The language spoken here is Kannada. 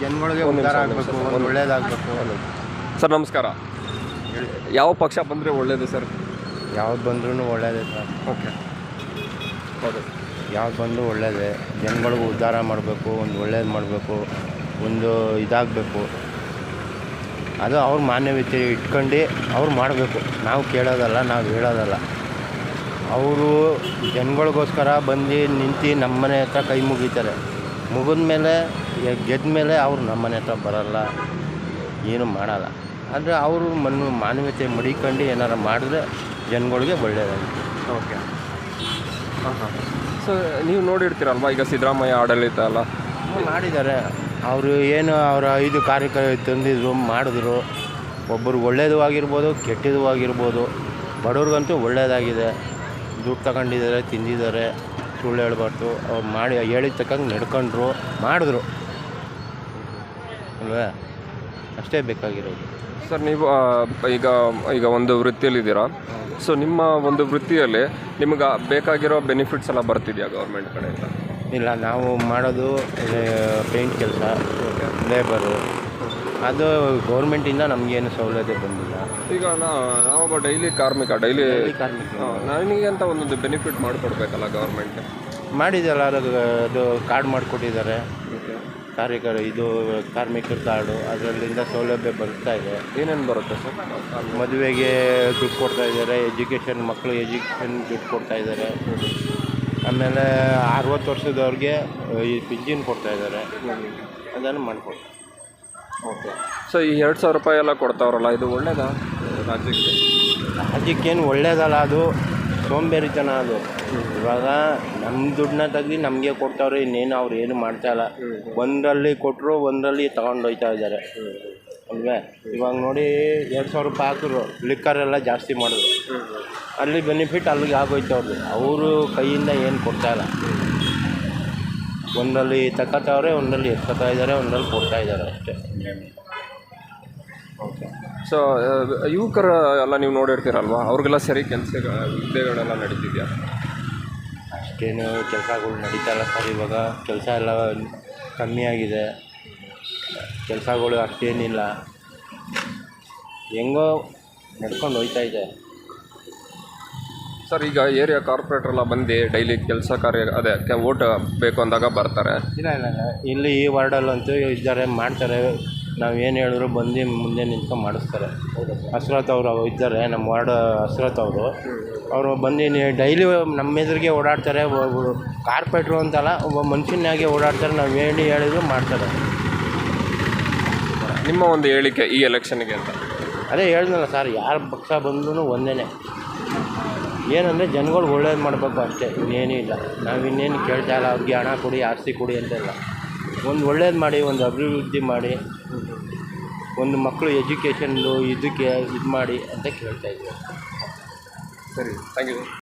ಜನಗಳಿಗೆ ಉದ್ಧಾರ ಆಗಬೇಕು ಒಂದ್ ಒಳ್ಳೇದಾಗಬೇಕು. ಸರ್ ನಮಸ್ಕಾರ. ಯಾವ ಪಕ್ಷ ಬಂದರೆ ಒಳ್ಳೇದು ಸರ್? ಯಾವ್ದು ಬಂದ್ರೂ ಒಳ್ಳೇದೇ ಸರ್. ಓಕೆ. ಹೌದು. ಯಾವ್ದು ಬಂದರೂ ಒಳ್ಳೇದೇ. ಜನಗಳಿಗೂ ಉದ್ಧಾರ ಮಾಡಬೇಕು ಒಂದು ಒಳ್ಳೇದು ಮಾಡಬೇಕು ಒಂದು ಇದಾಗಬೇಕು. ಅದು ಅವ್ರ ಮಾನ್ಯತೆ ಇಟ್ಕೊಂಡು ಅವ್ರು ಮಾಡಬೇಕು. ನಾವು ಕೇಳೋದಲ್ಲ ನಾವು ಹೇಳೋದಲ್ಲ. ಅವರು ಜನಗಳಿಗೋಸ್ಕರ ಬಂದು ನಿಂತು ನಮ್ಮನೆ ಹತ್ರ ಕೈ ಮುಗಿತಾರೆ. ಮುಗಿದ ಮೇಲೆ ಗೆದ್ದ ಮೇಲೆ ಅವ್ರು ನಮ್ಮನೆ ಹತ್ರ ಬರಲ್ಲ ಏನು ಮಾಡಲ್ಲ. ಆದರೆ ಅವರು ಮನ್ನು ಮಾನವೀಯತೆ ಮಡಿಕೊಂಡು ಏನಾರು ಮಾಡಿದ್ರೆ ಜನಗಳಿಗೆ ಒಳ್ಳೆಯದಾಗುತ್ತೆ ಓಕೆ. ಹಾಂ ಹಾಂ. ಸೊ ನೀವು ನೋಡಿರ್ತೀರಲ್ವಾ ಈಗ ಸಿದ್ದರಾಮಯ್ಯ ಆಡಳಿತ ಅಲ್ಲ ಮಾಡಿದ್ದಾರೆ. ಅವರು ಏನು ಅವರ ಐದು ಕಾರ್ಯಕ್ರಮ ತಂದಿದ್ರು ಮಾಡಿದ್ರು. ಒಬ್ಬರು ಒಳ್ಳೇದು ಆಗಿರ್ಬೋದು ಕೆಟ್ಟದೂ ಆಗಿರ್ಬೋದು. ಬಡವ್ರಿಗಂತೂ ಒಳ್ಳೆಯದಾಗಿದೆ ದುಡ್ಡು ತಗೊಂಡಿದ್ದಾರೆ ತಿಂದಿದ್ದಾರೆ. ಸುಳ್ಳು ಹೇಳ್ಬಾರ್ದು. ಅವ್ರು ಮಾಡಿ ಹೇಳಿದ ತಕ್ಕಂಗೆ ನಡ್ಕೊಂಡ್ರು ಮಾಡಿದ್ರು. ಅಲ್ವೇ? ಅಷ್ಟೇ ಬೇಕಾಗಿರೋದು. ಸರ್ ನೀವು ಈಗ ಈಗ ಒಂದು ವೃತ್ತಿಯಲ್ಲಿದ್ದೀರಾ? ಸೊ ನಿಮ್ಮ ಒಂದು ವೃತ್ತಿಯಲ್ಲಿ ನಿಮ್ಗೆ ಬೇಕಾಗಿರೋ ಬೆನಿಫಿಟ್ಸ್ ಎಲ್ಲ ಬರ್ತಿದೆಯಾ ಗೌರ್ಮೆಂಟ್ ಕಡೆಯಿಂದ? ಇಲ್ಲ ನಾವು ಮಾಡೋದು ಪೇಂಟ್ ಕೆಲಸ ಲೇಬರು ಅದು ಗೌರ್ಮೆಂಟಿಂದ ನಮಗೇನು ಸೌಲಭ್ಯ ಬಂದಿಲ್ಲ. ಈಗ ನಾವು ನಾವೊಬ್ಬ ಡೈಲಿ ಕಾರ್ಮಿಕ ಡೈಲಿ ಕಾರ್ಮಿಕ. ನನಗೆ ಅಂತ ಒಂದೊಂದು ಬೆನಿಫಿಟ್ ಮಾಡಿಕೊಡ್ಬೇಕಲ್ಲ ಗೌರ್ಮೆಂಟ್ ಮಾಡಿದಲ್ಲ ಅದು ಅದು ಕಾರ್ಡ್ ಮಾಡಿಕೊಟ್ಟಿದ್ದಾರೆ. ಕಾರ್ಯಕರ ಇದು ಕಾರ್ಮಿಕರ ಕಾರ್ಡು ಅದರಲ್ಲಿಂದ ಸೌಲಭ್ಯ ಬರ್ತಾ ಇದೆ. ಏನೇನು ಬರುತ್ತೆ ಸರ್? ಮದುವೆಗೆ ದುಡ್ಡು ಕೊಡ್ತಾ ಇದ್ದಾರೆ ಎಜುಕೇಷನ್ ಮಕ್ಕಳು ಎಜುಕೇಷನ್ ದುಡ್ಡು ಕೊಡ್ತಾ ಇದ್ದಾರೆ. ಆಮೇಲೆ ಅರವತ್ತು ವರ್ಷದವ್ರಿಗೆ ಈ ಪಿಂಚಿನ್ ಕೊಡ್ತಾ ಇದ್ದಾರೆ. ಅದನ್ನು ಮಾಡಿಕೊಡ್ತಾರೆ. ಓಕೆ. ಸೊ ಈ ಎರಡು ಸಾವಿರ ರೂಪಾಯಿ ಎಲ್ಲ ಕೊಡ್ತಾವ್ರಲ್ಲ ಇದು ಒಳ್ಳೇದಾ? ರಾಜ್ಯಕ್ಕೆ? ಅದಕ್ಕೇನು ಒಳ್ಳೇದಲ್ಲ ಅದು ಸೋಂಬೇರಿತನ ಅದು. ಇವಾಗ ನಮ್ಮ ದುಡ್ಡನ್ನ ತೆಗ್ದು ನಮಗೆ ಕೊಡ್ತಾವ್ರೆ ಇನ್ನೇನು ಅವ್ರು ಏನು ಮಾಡ್ತಾ ಇಲ್ಲ. ಒಂದರಲ್ಲಿ ಕೊಟ್ಟರು ಒಂದರಲ್ಲಿ ತಗೊಂಡು ಹೋಯ್ತಾ ಇದ್ದಾರೆ. ಅಲ್ವೇ? ಇವಾಗ ನೋಡಿ ಎರಡು ಸಾವಿರ ರೂಪಾಯಿ ಹಾಕಿದ್ರು ಲಿಕ್ಕರ್ ಎಲ್ಲ ಜಾಸ್ತಿ ಮಾಡಿದ್ರು. ಅಲ್ಲಿ ಬೆನಿಫಿಟ್ ಅಲ್ಲಿಗೆ ಆಗೋಯ್ತು ಅವ್ರದ್ದು ಅವರು ಕೈಯಿಂದ ಏನು ಕೊಡ್ತಾ ಇಲ್ಲ ಒಂದರಲ್ಲಿ ತಗೋತಾವ್ರೆ ಒಂದರಲ್ಲಿ ಎತ್ಕೋತಾ ಇದ್ದಾರೆ ಒಂದರಲ್ಲಿ ಕೊಡ್ತಾ ಇದ್ದಾರೆ ಅಷ್ಟೇ. ಓಕೆ ಸೊ ಯುವಕರ ಎಲ್ಲ ನೀವು ನೋಡಿರ್ತೀರಲ್ವಾ? ಅವ್ರಿಗೆಲ್ಲ ಸರಿ ಕೆಲಸ ಹುದ್ದೆಗಳೆಲ್ಲ ನಡೀತಿದೆಯಾ? ಅಷ್ಟೇನು ಕೆಲಸಗಳು ನಡೀತಾ ಇಲ್ಲ ಸರ್ ಇವಾಗ. ಕೆಲಸ ಎಲ್ಲ ಕಮ್ಮಿ ಆಗಿದೆ. ಕೆಲಸಗಳು ಅಷ್ಟೇನಿಲ್ಲ. ಹೆಂಗೋ ನಡ್ಕೊಂಡು ಹೋಯ್ತಾ ಇದೆ. ಸರ್ ಈಗ ಏರಿಯಾ ಕಾರ್ಪೊರೇಟರ್ ಎಲ್ಲ ಬಂದು ಡೈಲಿ ಕೆಲಸ ಕಾರ್ಯ ಅದೇ ಓಟ್ ಬೇಕು ಅಂದಾಗ ಬರ್ತಾರೆ. ಇಲ್ಲ ಇಲ್ಲ ಇಲ್ಲ. ಇಲ್ಲಿ ಈ ವಾರ್ಡಲ್ಲಂತೂ ಇದ್ದಾರೆ ಮಾಡ್ತಾರೆ. ನಾವು ಏನು ಹೇಳಿದ್ರು ಬಂದು ಮುಂದೆ ನಿಂತ್ಕೊಂಡು ಮಾಡಿಸ್ತಾರೆ. ಹಸ್ರತ್ ಅವರು ಇದ್ದಾರೆ ನಮ್ಮ ವಾರ್ಡ್ ಹಸ್ರತ್ ಅವರು. ಅವರು ಬಂದು ಡೈಲಿ ನಮ್ಮ ಎದುರಿಗೆ ಓಡಾಡ್ತಾರೆ ಕಾರ್ಪೊರೇಟ್ರು ಅಂತಲ್ಲ ಒಬ್ಬ ಮನುಷ್ಯನಾಗೆ ಓಡಾಡ್ತಾರೆ ನಾವು ಏನು ಹೇಳಿದ್ರು ಮಾಡ್ತಾರೆ. ನಿಮ್ಮ ಒಂದು ಹೇಳಿಕೆ ಈ ಎಲೆಕ್ಷನ್ಗೆ ಅಂತ? ಅದೇ ಹೇಳ್ದಲ್ಲ ಸರ್ ಯಾರು ಪಕ್ಷ ಬಂದ್ರೂ ಒಂದೇ ಏನಂದರೆ ಜನಗಳು ಒಳ್ಳೇದು ಮಾಡಬೇಕು ಅಷ್ಟೇ, ಇನ್ನೇನೂ ಇಲ್ಲ. ನಾವು ಇನ್ನೇನು ಕೇಳ್ತಾ ಇಲ್ಲ, ಅವ್ರಿಗೆ ಹಣ ಕೊಡಿ ಆಸ್ತಿ ಕೊಡಿ ಅಂತೆಲ್ಲ. ಒಂದು ಒಳ್ಳೇದು ಮಾಡಿ, ಒಂದು ಅಭಿವೃದ್ಧಿ ಮಾಡಿ, ಒಂದು ಮಕ್ಕಳು ಎಜುಕೇಷನ್ದು ಇದಕ್ಕೆ ಇದು ಮಾಡಿ ಅಂತ ಕೇಳ್ತಾ ಇದ್ದೀವಿ. ಸರಿ ಥ್ಯಾಂಕ್ ಯು